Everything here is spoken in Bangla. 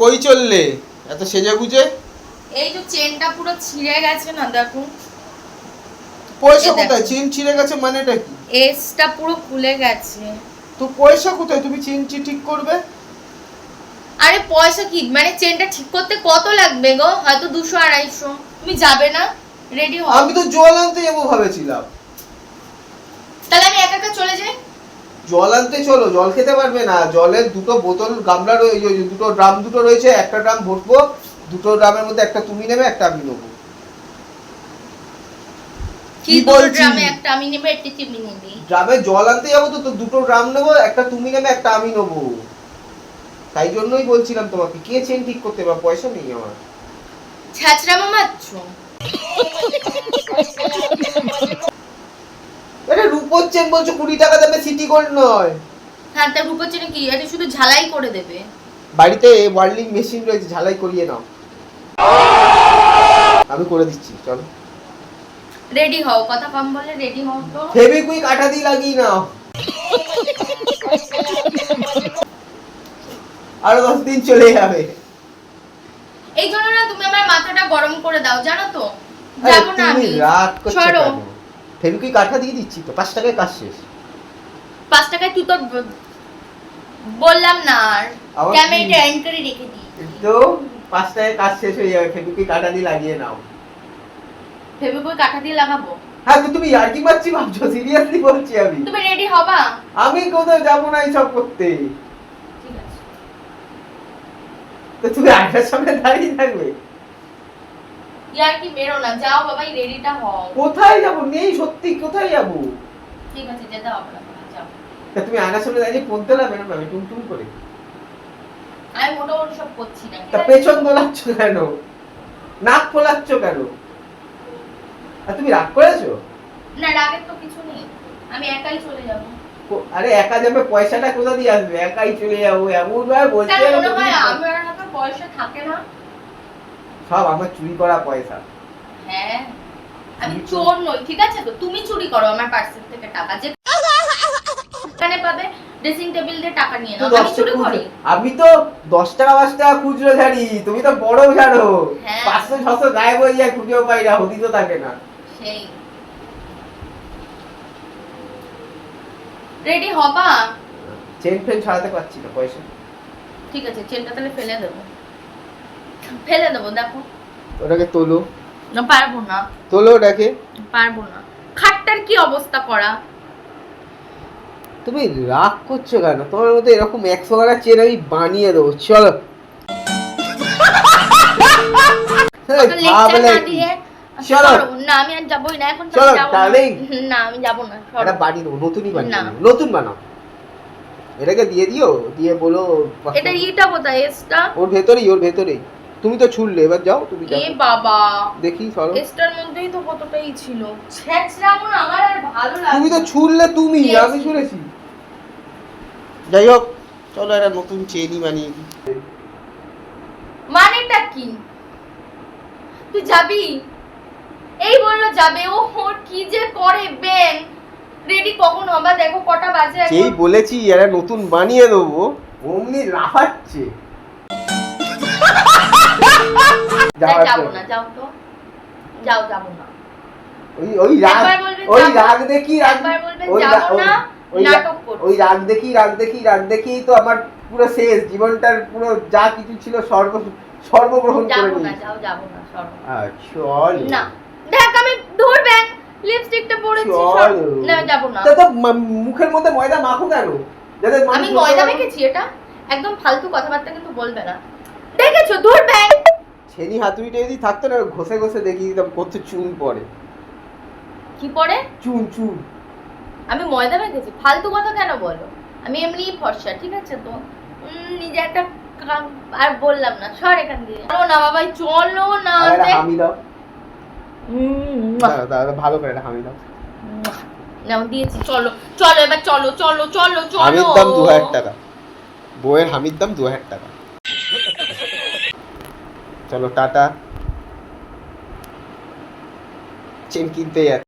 কই চললে? এত সেজে গুজে এই তো চেনটা পুরো ছিঁড়ে গেছে না দেখো। পয়সা কোথায়? চেন ছিঁড়ে গেছে মানেটা কি? এসটা পুরো খুলে গেছে। তো পয়সা কোথায়? তুমি চেন চি ঠিক করবে? আরে পয়সা কি? মানে চেনটা ঠিক করতে কত লাগবে গো? হয়তো দুশো আড়াইশো। তুমি যাবে না? রেডি হও। আমি তো জল আনতে যাব ভাবেছিলাম। তাহলে আমি একা একা চলে যাই? জল আনতে চলো জল খেতে পারবে না। জলের দুটো বোতল গামলা রয়েছে দুটো ড্রাম দুটো রয়েছে একটা ড্রাম ভরবো দুটো ড্রামের মধ্যে একটা তুমি নেবে একটা আমি নেব। কি ড্রামে একটা আমি নেবে একটা তুমি নিবি? ড্রামে জল আনতে যাব তো দুটো ড্রাম নেব একটা তুমি নেবে একটা আমি নেব। তাই জন্যই বলছিলাম তোমাকে কে চেন ঠিক করতে পয়সা নেই আমার। মামাচ্ছ রূপোর চেন বলছো কুড়ি টাকা দামে সিটি গোল্ড নয়। হ্যাঁ তার রূপোর চেনে কি? এটা শুধু ঝালাই করে দেবে। বাড়িতে ওয়ার্লিং মেশিন রয়েছে ঝালাই করিয়ে নাও। আমি করে দিচ্ছি চলো। রেডি হও কথা কম বলে রেডি হও তো। ফেবিকুইক আঠা দিয়ে লাগিয়ে নাও। আরও দশ দিন চলে যাবে। এই জন্য না তুমি আমার মাথাটা গরম করে দাও জানো তো? যাব না আমি। রাগ করছ ফেবিকুইক আঠা দিয়ে দিচ্ছি তো পাঁচ টাকায় কাজ শেষ। পাঁচ টাকায় তুই তো বললাম না আর। ক্যামেরাটা অ্যান করে রেখে দিই তো পাঁচ টাকায় কাজ শেষ হয়ে যাবে ফেবিকুইক আঠা দিয়ে লাগিয়ে নাও। ভেবে বই কাঠা দিয়ে লাগাবো? হ্যাঁ তো তুমি ইয়ার্কি মারছি ভাবছ? সিরিয়াসলি বলছি আমি। তুমি রেডি হবা? আমি কোথাও যাব না এইসব করতে। ঠিক আছে। তো তুমি আয়নার সামনে দাঁড়িয়ে থাকবে? ইয়ার কি না যাও বাবা রেডিটা হও। কোথায় যাব? নেই সত্যি কোথায় যাব? ঠিক আছে যেতে হবে না যাও। তুমি আয়নার সামনে দাঁড়িয়ে ফোন তোলাবে না আমি টুমটুম করে। আমি মোটামুটি সব করছি না তা পেছন দোলাচ্ছ কেন? নাক ফোলাচ্ছ কেন? আর তুমি রাগ করেছ? না রাগের তো কিছু নেই। আমি একাই চলে যাব। আরে একা যাবে পয়সাটা কোথা দিয়ে আসবে? একাই চলে যাব এমন ভাবে বলছে মনে হয় আমার হাতে পয়সা থাকে না? সব আমার চুরি করা পয়সা। হ্যাঁ আমি চোর নই ঠিক আছে তো? তুমি চুরি করো আমার পার্সেল থেকে টাকা। যে এখানে পাবে ড্রেসিং টেবিল দিয়ে টাকা নিয়ে নাও আমি চুরি করি। আমি তো দশ টাকা পাঁচ টাকা খুচরো ছাড়ি তুমি তো বড় ছাড়ো। হ্যাঁ। পাঁচশো ছশো গায়ে বই যায় খুঁজেও পাই না হদি তো থাকে না। সেই। রেডি হবা? চেন ফেন ছাড়াতে পারছি না পয়সা। ঠিক আছে চেনটা তাহলে ফেলে দেবো। ফেলে দেবো দেখো ওটাকে তোলো। না পারব না। তোলো ওটাকে। পারব না। খাটটার কি অবস্থা করা? তুমি রাগ করছ কেন? তোমার মধ্যে এরকম একশো চেন আমি বানিয়ে দেবো। চলো। না চলো। না আমি আর যাবোই না। এখন চলো, না। আমি যাব না এটা বানিয়ে দেবো নতুনই বানিয়ে নতুন বানাও। এটাকে দিয়ে দিও দিয়ে বলো। এটা ইটা কোথায় এসটা। ওর ভেতরেই ওর ভেতরেই। তুমি তো ছুড়লে এবার যাও তুমি যাও এ বাবা। দেখি চলো এসটার মধ্যেই তো কতটাই ছিল। ছেঁচড়ামো না আমার আর ভালো লাগে তুমি তো ছুড়লে তুমি আমি ছুড়েছি। যাই হোক চলো একটা নতুন চেনই বানিয়ে দিই। মানেটা কি? তুই যাবি? এই বলল যাবে। ও ওর কি যে করে বেন রেডি কখন হবে? দেখো কটা বাজে এখন। যেই বলেছি একটা নতুন বানিয়ে দেবো অমনি লাফাচ্ছে। যাব না যাও তো। যাও যাব না। ওই ওই রাগ ওই রাগ দেখি রাগ ওই ওই- না, ওই রা- নাটক করছে। ওই রাগ দেখি রাগ দেখি রাগ দেখি তো আমার পুরো শেষ। জীবনটার পুরো যা কিছু ছিল সর্ব সর্বগ্রহণ করে যাব যাও যাব না সরো চল। না। দেখ আমি ধরবেন লিপস্টিকটা পরেছি না যাব না। তো মুখের মধ্যে ময়দা মাখো কেন? যাতে আমি ময়দা মেখেছি এটা। একদম ফালতু কথাবার্তা কিন্তু বলবে না। দেখেছ ধরবেন ছেনি হাতুড়িটা যদি থাকতো না ঘষে ঘষে দেখি দিতাম কত চুন পড়ে। কি পরে চুন চুন। আমি ময়দা মেখেছি ফালতু কথা কেন বলো? আমি এমনি ফর্সা ঠিক আছে তো? নিজে একটা কাম- আর বললাম না সর এখান দিয়ে। চলো না বাবাই চলো না। হামি দাও। ভালো করে হামি দাও। নাও দিয়েছি চলো চলো এবার চলো চলো চলো চলো হামির দাম দু হাজার টাকা। বইয়ের হামির দাম দু হাজার টাকা। চলো টাটা। চেন কিনতে যাচ্ছি।